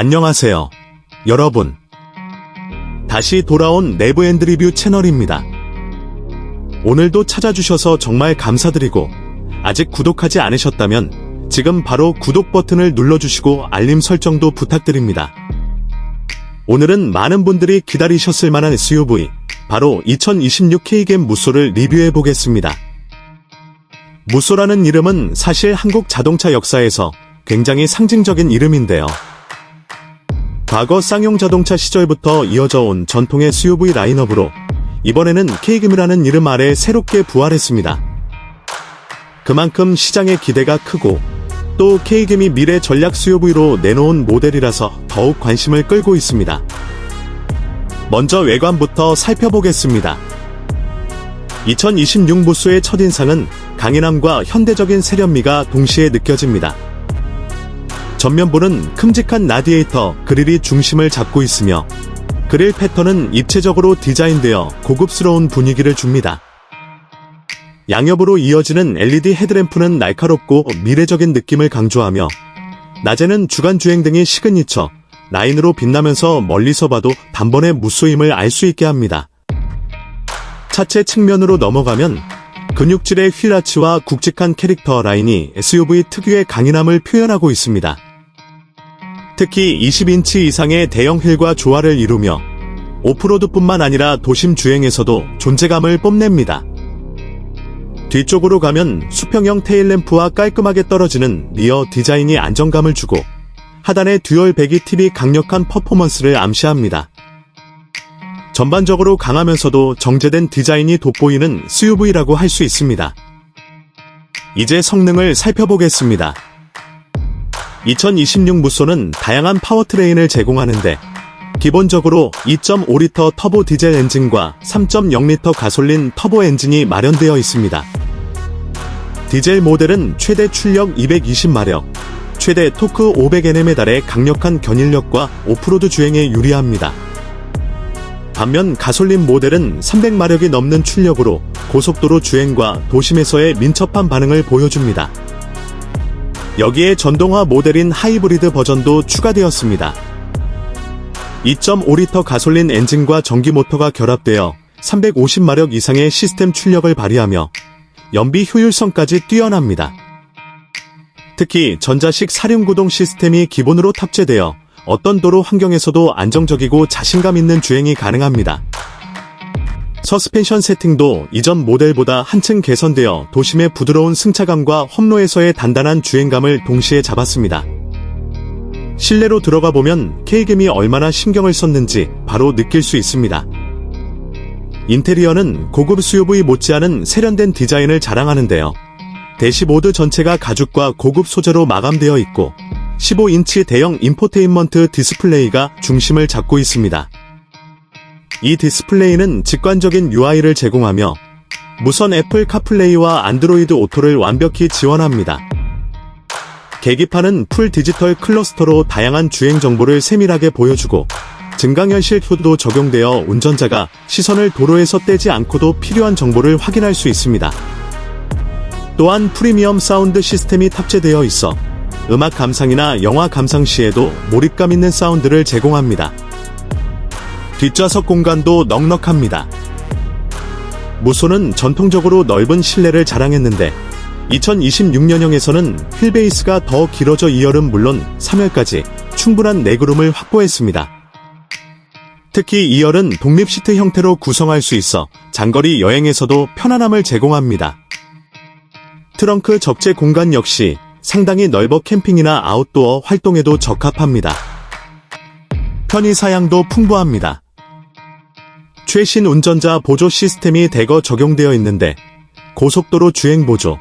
안녕하세요. 여러분. 다시 돌아온 내부 엔드 리뷰 채널입니다. 오늘도 찾아주셔서 정말 감사드리고, 아직 구독하지 않으셨다면 지금 바로 구독 버튼을 눌러주시고 알림 설정도 부탁드립니다. 오늘은 많은 분들이 기다리셨을 만한 SUV, 바로 2026 K겜 무쏘를 리뷰해 보겠습니다. 무쏘라는 이름은 사실 한국 자동차 역사에서 굉장히 상징적인 이름인데요. 과거 쌍용 자동차 시절부터 이어져 온 전통의 SUV 라인업으로 이번에는 K금이라는 이름 아래 새롭게 부활했습니다. 그만큼 시장의 기대가 크고 또 K금이 미래 전략 SUV로 내놓은 모델이라서 더욱 관심을 끌고 있습니다. 먼저 외관부터 살펴보겠습니다. 2026 무쏘의 첫인상은 강인함과 현대적인 세련미가 동시에 느껴집니다. 전면부는 큼직한 라디에이터 그릴이 중심을 잡고 있으며 그릴 패턴은 입체적으로 디자인되어 고급스러운 분위기를 줍니다. 양옆으로 이어지는 LED 헤드램프는 날카롭고 미래적인 느낌을 강조하며 낮에는 주간 주행등이 시그니처 라인으로 빛나면서 멀리서 봐도 단번에 무쏘임을 알 수 있게 합니다. 차체 측면으로 넘어가면 근육질의 휠아치와 굵직한 캐릭터 라인이 SUV 특유의 강인함을 표현하고 있습니다. 특히 20인치 이상의 대형 휠과 조화를 이루며 오프로드뿐만 아니라 도심 주행에서도 존재감을 뽐냅니다. 뒤쪽으로 가면 수평형 테일램프와 깔끔하게 떨어지는 리어 디자인이 안정감을 주고 하단의 듀얼 배기 팁이 강력한 퍼포먼스를 암시합니다. 전반적으로 강하면서도 정제된 디자인이 돋보이는 SUV라고 할 수 있습니다. 이제 성능을 살펴보겠습니다. 2026 무쏘는 다양한 파워트레인을 제공하는데 기본적으로 2.5리터 터보 디젤 엔진과 3.0리터 가솔린 터보 엔진이 마련되어 있습니다. 디젤 모델은 최대 출력 220마력, 최대 토크 500Nm에 달해 강력한 견인력과 오프로드 주행에 유리합니다. 반면 가솔린 모델은 300마력이 넘는 출력으로 고속도로 주행과 도심에서의 민첩한 반응을 보여줍니다. 여기에 전동화 모델인 하이브리드 버전도 추가되었습니다. 2.5리터 가솔린 엔진과 전기 모터가 결합되어 350마력 이상의 시스템 출력을 발휘하며 연비 효율성까지 뛰어납니다. 특히 전자식 사륜구동 시스템이 기본으로 탑재되어 어떤 도로 환경에서도 안정적이고 자신감 있는 주행이 가능합니다. 서스펜션 세팅도 이전 모델보다 한층 개선되어 도심의 부드러운 승차감과 험로에서의 단단한 주행감을 동시에 잡았습니다. 실내로 들어가 보면 K겜이 얼마나 신경을 썼는지 바로 느낄 수 있습니다. 인테리어는 고급 SUV 못지않은 세련된 디자인을 자랑하는데요. 대시보드 전체가 가죽과 고급 소재로 마감되어 있고 15인치 대형 인포테인먼트 디스플레이가 중심을 잡고 있습니다. 이 디스플레이는 직관적인 UI를 제공하며 무선 애플 카플레이와 안드로이드 오토를 완벽히 지원합니다. 계기판은 풀 디지털 클러스터로 다양한 주행 정보를 세밀하게 보여주고 증강현실 효도 적용되어 운전자가 시선을 도로에서 떼지 않고도 필요한 정보를 확인할 수 있습니다. 또한 프리미엄 사운드 시스템이 탑재되어 있어 음악 감상이나 영화 감상 시에도 몰입감 있는 사운드를 제공합니다. 뒷좌석 공간도 넉넉합니다. 무소는 전통적으로 넓은 실내를 자랑했는데 2026년형에서는 휠베이스가 더 길어져 2열은 물론 3열까지 충분한 내구름을 확보했습니다. 특히 2열은 독립 시트 형태로 구성할 수 있어 장거리 여행에서도 편안함을 제공합니다. 트렁크 적재 공간 역시 상당히 넓어 캠핑이나 아웃도어 활동에도 적합합니다. 편의 사양도 풍부합니다. 최신 운전자 보조 시스템이 대거 적용되어 있는데 고속도로 주행 보조,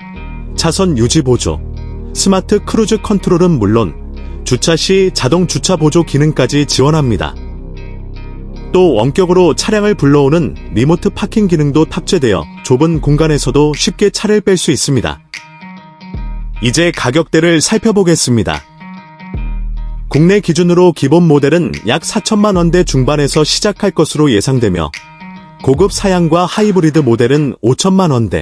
차선 유지 보조, 스마트 크루즈 컨트롤은 물론 주차 시 자동 주차 보조 기능까지 지원합니다. 또 원격으로 차량을 불러오는 리모트 파킹 기능도 탑재되어 좁은 공간에서도 쉽게 차를 뺄 수 있습니다. 이제 가격대를 살펴보겠습니다. 국내 기준으로 기본 모델은 약 4천만 원대 중반에서 시작할 것으로 예상되며 고급 사양과 하이브리드 모델은 5천만 원대,